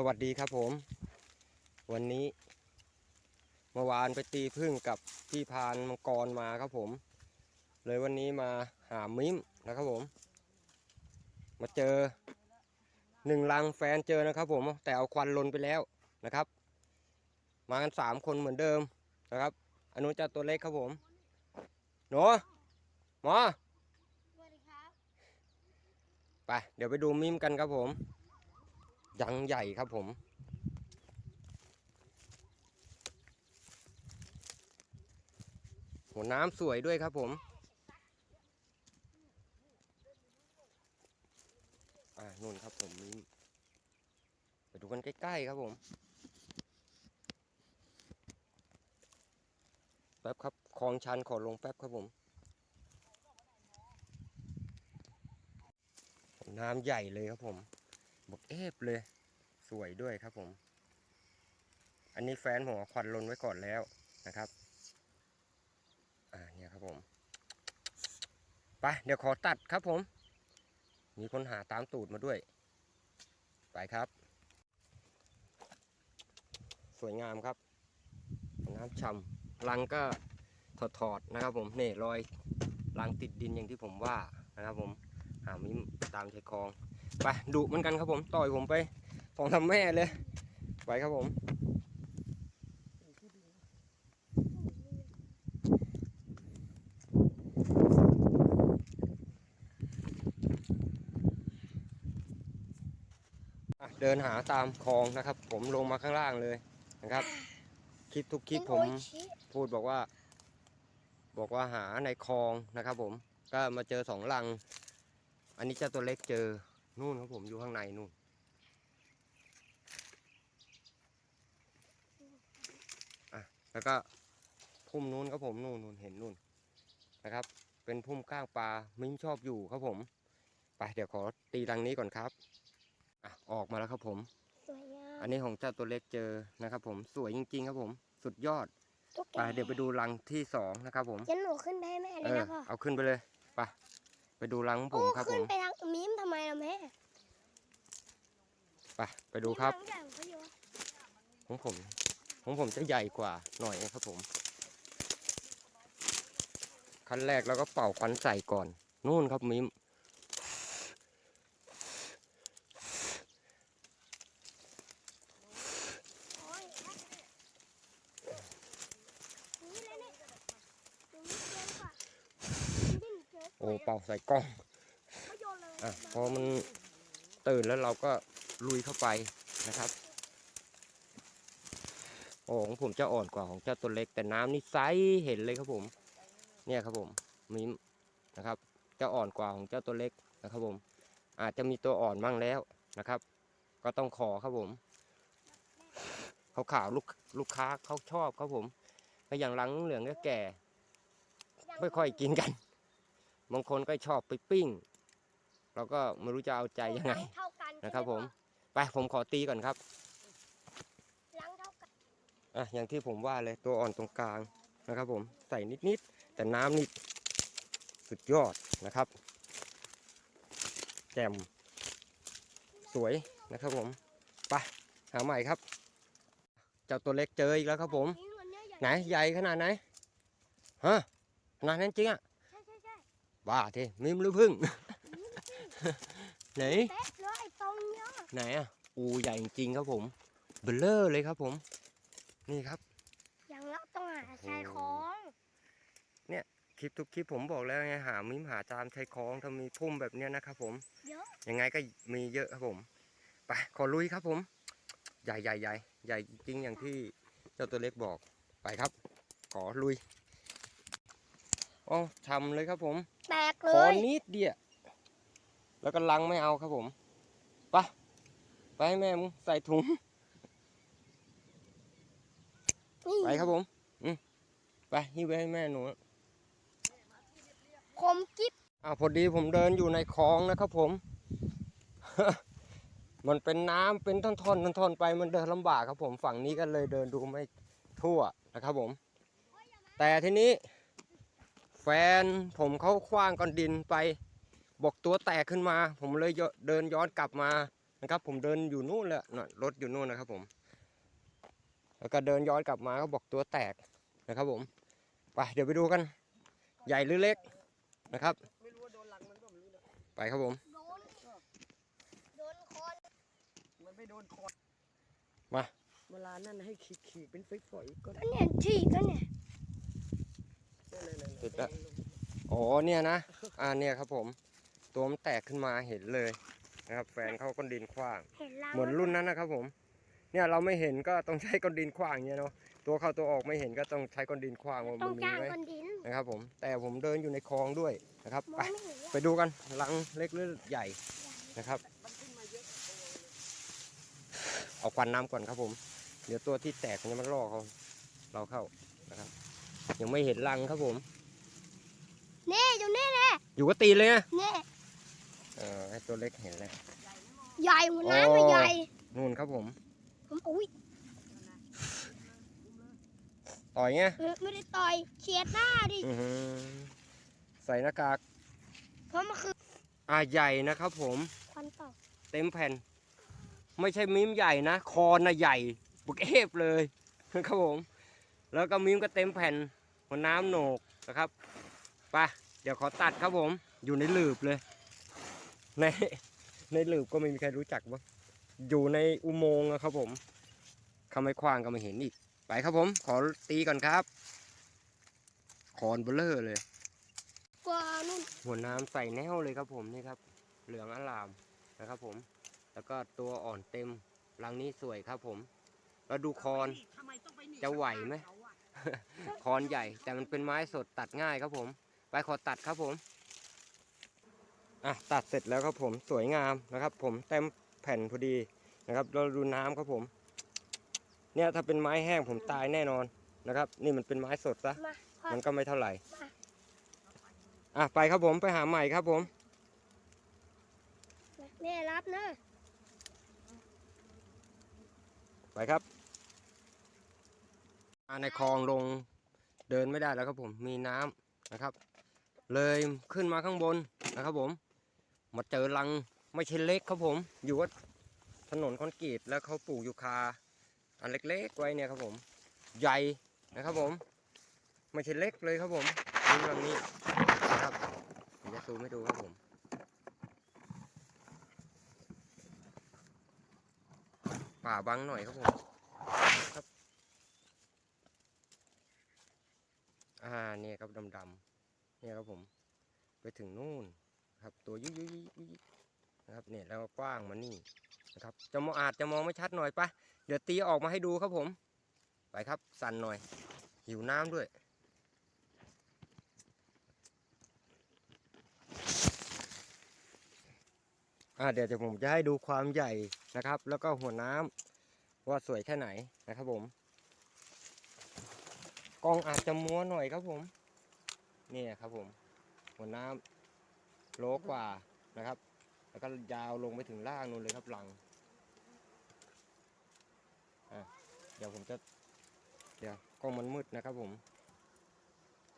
สวัสดีครับผม วันนี้ เมื่อวานไปตีพึ่งกับพี่พานมังกรมาครับผม เลยวันนี้มาหามิมนะครับผม มาเจอหนึ่งลังแฟนเจอนะครับ ผมแต่เอาควันลนไปแล้วนะครับ มากันสามคนเหมือนเดิมนะครับอนุจะตัวเล็กครับผมหนูหมอสวัสดีครับไปเดี๋ยวไปดูมิมกันครับผม ยังใหญ่ครับผมหัวน้ำสวยด้วยครับผมอ่านู่นครับผมมิมไปดูกันใกล้ๆครับผมแป๊บครับคลองชันขอลงแป๊บครับผมน้ำใหญ่เลยครับผม บอกเอฟเลย สวยด้วยครับผม อันนี้แฟนผมควันลนไว้ก่อนแล้วนะครับ อ่าเนี่ยครับผม ไปเดี๋ยวขอตัดครับผม มีคนหาตามตูดมาด้วย ไปครับ สวยงามครับ น้ำช่ำรังก็ถอดถอดๆนะครับผมนี่รอยรังติดดินอย่างที่ผมว่านะครับผม หามิมตามชายคลอง ไปดุเหมือนกันครับผม ต่อยผมไปสองทำแม่เลยไปครับผมเดินหาตามคลองนะครับ ผมลงมาข้างล่างเลยนะครับ คลิปทุกคลิปผมพูดบอกว่า บอกว่าหาในคลองนะครับ ผมก็มาเจอสองลัง อันนี้เจ้าตัวเล็กเจอ นู่นครับผมอยู่ข้างในนู่นอะแล้วก็พุ่มนู้นครับผมนู่นนู่นเห็นนู่นนะครับ เป็นพุ่มก้างปลามิ้งชอบอยู่ครับผมไปเดี๋ยวขอตีรังนี้ก่อนครับอะออกมาแล้วครับผมสวยงามอันนี้ของเจ้าตัวเล็กเจอนะครับ ผมสวยจริง ๆ ครับผม สุดยอดตุ๊กแกไปเดี๋ยวไปดูรังที่สองนะครับ ผมยันหนูขึ้นไปให้แม่เลเอยอนะพ่อเอาขึ้นไปเลยไปไปดูรังของผโอ้มครับผขึ้นมไปทางมิมทำ ไมล่ะแม่ไปไปดูครับมิมทางใหญ่กว่าเขาอยู่ของผมของผมจะใหญ่กว่าหน่อยนะครับผม ขั้นแรกเราก็เป่าควันใส่ก่อน นู่นครับมิมโอ้ยนี่เลยนี่ตรงนี้เกินกว่าดิ้นเกินโอ้เป่าใส่กล้องไม่โยนเลย อะพอมันตื่นแล้วเราก็ลุยเข้าไปนะครับโอ้ของผมจะอ่อนกว่าของเจ้าตัวเล็ก แต่น้ำนี่ใสเห็นเลยครับผม เนี่ยครับผมมิมนะครับ จะอ่อนกว่าของเจ้าตัวเล็กนะครับผม อาจจะมีตัวอ่อนบ้างแล้วนะครับ ก็ต้องขอครับผมเขาขาวลูกลูกค้าเขาชอบครับผมก็อย่างรังเหลืองก็แก่ ไม่ค่อยกินกันบางคนก็ชอบไปปิ้ง เราก็ไม่รู้จะเอาใจยังไงเท่ากันนะครับ ผมไปผมขอตีก่อนครับล้างเท่ากันอะอย่างที่ผมว่าเลยตัวอ่อนตรงกลางนะครับ ผมใส่นิดๆแต่น้ำนี่สุดยอดนะครับ แจ่มสวยนะครับผมไปหาใหม่ครับ เจ้าตัวเล็กเจออีกแล้วครับผมนี่มันเนี่ยใหญ่ไหนใหญ่ขนาดไหนฮะขนาดนั้นจริงอะใช่ใช่ใช่บ้าทีมิมหรือพึ่ง ไหนเป๊ะเลยไอ้ตรงเนี้ยไหนอะอูใหญ่จริงๆครับผมเบลเลอร์เลยครับผม นี่ครับอย่างเราต้องหาชายคล้องคลิปทุกคลิปผมบอกแล้วไงหามิมหาตามชายคลองถ้ามีพุ่มแบบเนี้ยนะครับผมเยอะยังไงก็มีเยอะครับผมไปขอลุยครับผม ใหญ่ใหญ่ใหญ่ใหญ่จริงอย่างที่เจ้าตัวเล็กบอกไปครับ ขอลุยอ๋อทำเลยครับผม แตกขเลอยนิดเดียว แล้วก็ลังไม่เอาครับผมไปไปให้แม่มึงใส่ถุงนี่ไปครับผม อืมไปหิ้วไปให้แม่หนูคมกิ๊บอ่าพอดีผมเดินอยู่ในคลองนะครับผม มันเป็นน้ำเป็นท่อนๆท่อนๆไปมันเดินลำบากครับผมฝั่งนี้ก็เลยเดินดูไม่ทั่วนะครับผม แต่ทีนี้ แฟนผมเขาคว้างก้อนดินไป บอกตัวแตกขึ้นมา ผมเลยเดินย้อนกลับมานะครับ ผมเดินอยู่นู่นแหละนรถอยู่นู่นนะครับผม แล้วก็เดินย้อนกลับมาก็บอกตัวแตกนะครับ ผมไปเดี๋ยวไปดูกัน ใหญ่หรือเล็กนะครับไปครับผมโดนคอนมันไม่โดนคอมาเวลานั่นให้ขีดขีดเป็นฝอยๆก็ก็เนี่ยฉีกก็เนี่ยติดละอ๋อเนี่ยนะ อ่าเนี่ยครับผม ตัวมันแตกขึ้นมาเห็นเลยนะครับ แฟนเขาก้อนดินขว้าง เห็นรังเหมือนรุ่นนั้นนะครับผม เนี่ยเราไม่เห็นก็ต้องใช้ก้อนดินขว้างอย่างเงี้ยเนาะ ตัวเข้าตัวออกไม่เห็นก็ต้องใช้ก้อนดินขว้างว่าต้มัองนมีจ้างไว้คนดินนะครับผม แต่ผมเดินอยู่ในคลองด้วยนะครับ มอไป งไม่เห็นว่าไปดูกันลังเล็กหรือใหญ่นะครับมันขึ้นมาเยอะเอาควันน้ำก่อนครับผม เดี๋ยวตัวที่แตกมันจะมาล่อเขาเราเข้านะครับ ยังไม่เห็นรังครับผม นี่อยู่นี่เลยอยู่ก็ตีนเลยนะนี่ เออให้ตัวเล็กเห็นแล้ว ใหญ่หัวน้ำมันใหญ่นู่นครับผม ผมอุ้ยต่อยไงเออไม่ได้ต่อยเฉียดหน้าดิอื้อหือใส่หน้ากากเพราะมันคืออาใหญ่นะครับผมควันเปล่าเต็มแผ่น ไม่ใช่มิมใหญ่นะ คอนนะใหญ่บุกเอฟเลยครับผม แล้วก็มิมก็เต็มแผ่นหัวน้ำโหนกนะครับไปเดี๋ยวขอตัดครับผม อยู่ในหลืบเลย ในในหลืบก็ไม่มีใครรู้จักบ้างอยู่ในอุโมงค์อะครับผมคำไม่คว้างก็ไม่เห็นอีก ไปครับผม ขอตีก่อนครับ คอนเบลเลอร์เลยกว่านู่นหัวน้ำใส่แนวเลยครับผมนี่ครับ เหลืองอลามนะครับผม แล้วก็ตัวอ่อนเต็มรังนี้สวยครับผม แล้วดูคอนทำไมต้องไปนีบจะไหวไหมเขาอะคอนใหญ่แต่มันเป็นไม้สดตัดง่ายครับผม ไปขอตัดครับผม อะตัดเสร็จแล้วครับผมสวยงามนะครับ ผมเต็มแผ่นพอดีนะครับ เราดูน้ำครับผม เนี่ยถ้าเป็นไม้แห้งผมตายแน่นอนนะครับ นี่มันเป็นไม้สดซะมาควันมันก็ไม่เท่าไหร่มาอะไปครับผมไปหาใหม่ครับผมแม่รับเนอะไปครับอ่าในคลองลงเดินไม่ได้แล้วครับผมมีน้ำนะครับ เลยขึ้นมาข้างบนนะครับผม มาเจอรังไม่ใช่เล็กครับผม อยู่ว่าถนนคอนกรีตแล้วเขาปลูกยูคาอันเล็กๆไว้เนี่ยครับผม ใหญ่นะครับผม ไม่ใช่เล็กเลยครับผมนี่รังนี้นะครับจะซูมให้ดูครับผมป่าบังหน่อยครับผมครับอ่าเนี่ยครับดำๆเนี่ยครับผม ไปถึงนู่น ครับ ตัวยุยยุยยุยยุยนะครับเนี่ยแล้วก็กว้างมานี่นะครับจะมองอาจจะมองไม่ชัดหน่อยปะเดี๋ยวตีออกมาให้ดูครับผม ไปครับสั่นหน่อย หิวน้ำด้วย อ่าเดี๋ยวจะผมจะให้ดูความใหญ่นะครับ แล้วก็หัวน้ำว่าสวยแค่ไหนนะครับผมกองอาจจะมัวหน่อยครับผม นี่ครับผม หัวน้ำ โลกว่านะครับ แล้วก็ยาวลงไปถึงล่างนู่นเลยครับหลังอะเดี๋ยวผมจะ เดี๋ยวกล้องมันมืดนะครับผม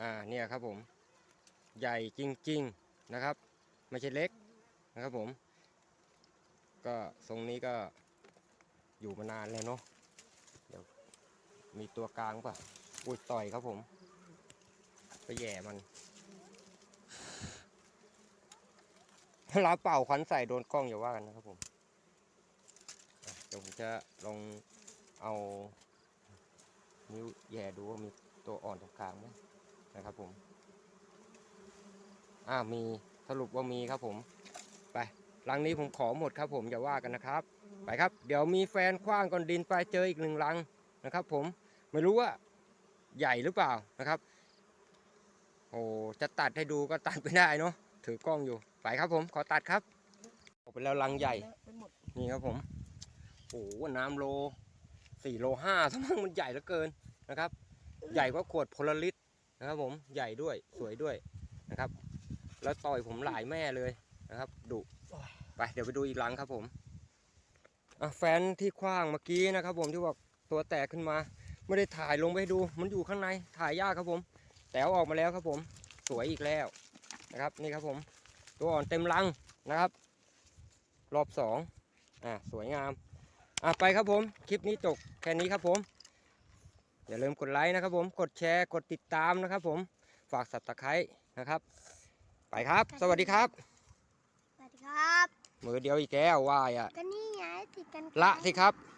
อ่าเนี่ยครับผม ใหญ่จริง ๆนะครับ ไม่ใช่เล็กนะครับผม ก็ทรงนี้ก็อยู่มานานแล้วเนาะเดี๋ยวมีตัวกลางป่ะอุ้ยต่อยครับผม ไปแย่มัน ลาเป่าควันใส่โดนกล้องอย่าว่ากันนะครับผมเดี๋ยวผมจะลองเอานิ้วแย่ดูว่ามีตัวอ่อนตรงกลางไหมนะครับผม อ่ามีสรุปว่ามีครับผม ไปรังนี้ผมขอหมดครับผมอย่าว่ากันนะครับ ไปครับ เดี๋ยวมีแฟนคว้างก้อนดินไปเจออีกหนึ่งรังนะครับ ผมไม่รู้ว่าใหญ่หรือเปล่านะครับโอ้จะตัดให้ดูก็ตัดไม่ได้เนาะถือกล้องอยู่ ไปครับผมขอตัดครับออกไปแล้วรังใหญ่ นี่ครับผมโอ้โหน้ำโลสี่โลห้าทั้งมันมันใหญ่เหลือเกินนะครับ ใหญ่กว่าขวดพลลิตนะครับผมใหญ่ด้วยสวยด้วยนะครับ แล้วต่อยผมหลายแม่เลยนะครับดุไปเดี๋ยวไปดูอีกลังครับผมแฟนที่คว้างเมื่อกี้นะครับ ผมที่บอกตัวแตกขึ้นมา ไม่ได้ถ่ายลงไปดู มันอยู่ข้างในถ่ายยากครับผม แต่ออกมาแล้วครับผม สวยอีกแล้วนะครับ นี่ครับผม ตัวอ่อนเต็มรังนะครับ รอบสองอ่าสวยงามอะไปครับผมคลิปนี้จบแค่นี้ครับผม อย่าลืมกดไลค์นะครับผมกดแชร์กดติดตามนะครับผมฝากสับตะไคร้นะครับ ไปครับ สวัสดีครับ สวัสดีครับมือเดียวอีกแก้วว่ายอะก็นี่ไงติดกันละสิครับค